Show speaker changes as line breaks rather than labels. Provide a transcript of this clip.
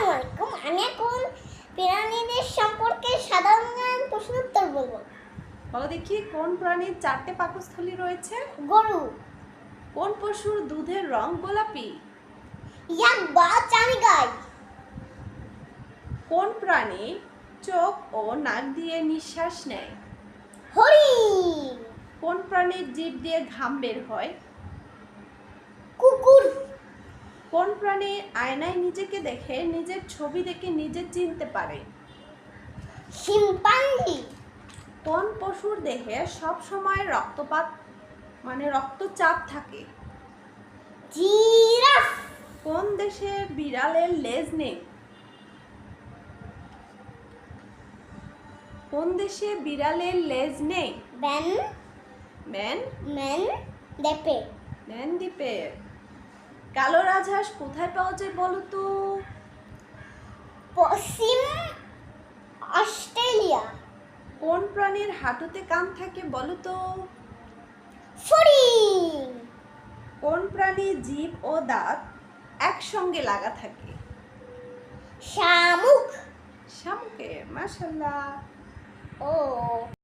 আসসালামু আলাইকুম আমি এখন প্রাণীদের সম্পর্কে সাধারণ জ্ঞান প্রশ্ন উত্তর বলব।
বলো দেখি কোন প্রাণীর চারটে পাকস্থলী রয়েছে?
গরু।
কোন পশুর দুধের রং গোলাপি?
ইয়াক বা চামি গাই।
কোন প্রাণী চোখ ও নাক দিয়ে নিঃশ্বাস নেয়?
হরিণ।
কোন প্রাণীর জীব দিয়ে ঘাম বের হয়?
কুকুর।
প্রাণী আয়নায় নিজেকে দেখে নিজের ছবি দেখে নিজে চিনতে পারে।
শিম্পাঞ্জি।
কোন পশুর দেহে সব সময় রক্তপাত মানে রক্তচাপ থাকে?
জিরাফ।
কোন দেশে বিড়ালের লেজ নেই? কোন দেশে বিড়ালের লেজ নেই?
ব্যান
ম্যান।
ম্যান। দেপে।
ম্যান দ্বীপে। কালো রাজহাঁস কোথায় পাওয়া যায় বলো তো?
পশ্চিম অস্ট্রেলিয়া।
কোন প্রাণীর হাঁটুতে কান থাকে বলো তো?
ফড়িং।
কোন প্রাণীর জীব ও দাঁত একসঙ্গে লাগা থাকে?
শামুক।
শামুকের মাশাল্লাহ।
ও।